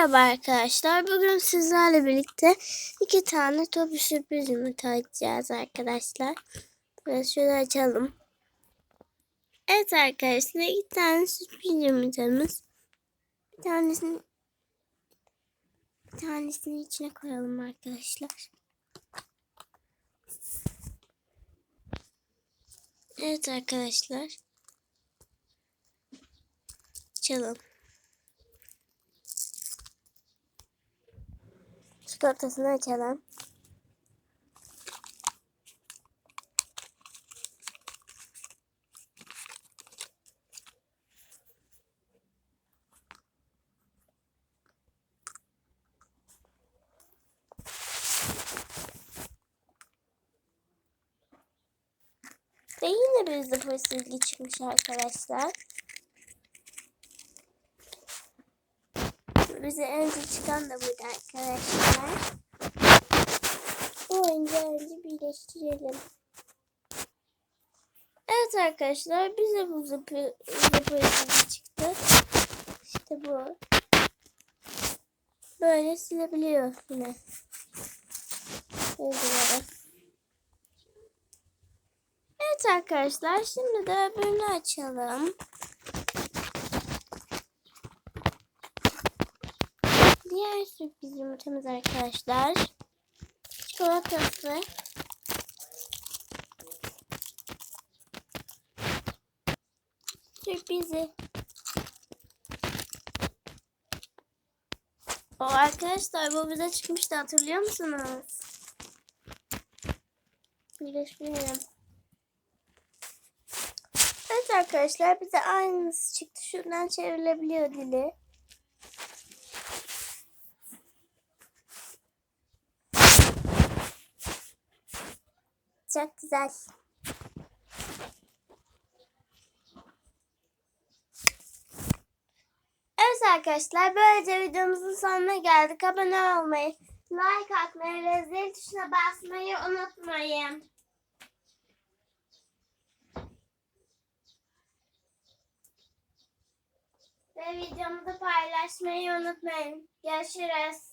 Merhaba arkadaşlar. Bugün sizlerle birlikte iki tane top sürpriz yumurta açacağız arkadaşlar. Biraz şöyle açalım. Evet arkadaşlar iki tane sürpriz yumurtamız. Bir tanesini bir tanesini içine koyalım arkadaşlar. Evet arkadaşlar. Açalım. Çikolatasını açalım. Ve yine bir zıpır silgi çıkmış arkadaşlar. Bize önce çıkan da burada arkadaşlar. Bu oyuncağı birleştirelim. Evet arkadaşlar bize bu zıpır silgi çıktı. İşte bu. Böyle silebiliyor yine. Böyle. Evet arkadaşlar şimdi de öbürünü açalım. Diğer sürpriz yumurtamız arkadaşlar. Çikolatası. Sürprizi. O arkadaşlar bu bize çıkmıştı hatırlıyor musunuz? Birleştirelim. Evet arkadaşlar bize aynısı çıktı. Şuradan çevrilebiliyor dili. Çok güzel. Evet arkadaşlar böylece videomuzun sonuna geldik. Abone olmayı, like atmayı ve zil tuşuna basmayı unutmayın. Ve videomuzu paylaşmayı unutmayın. Görüşürüz.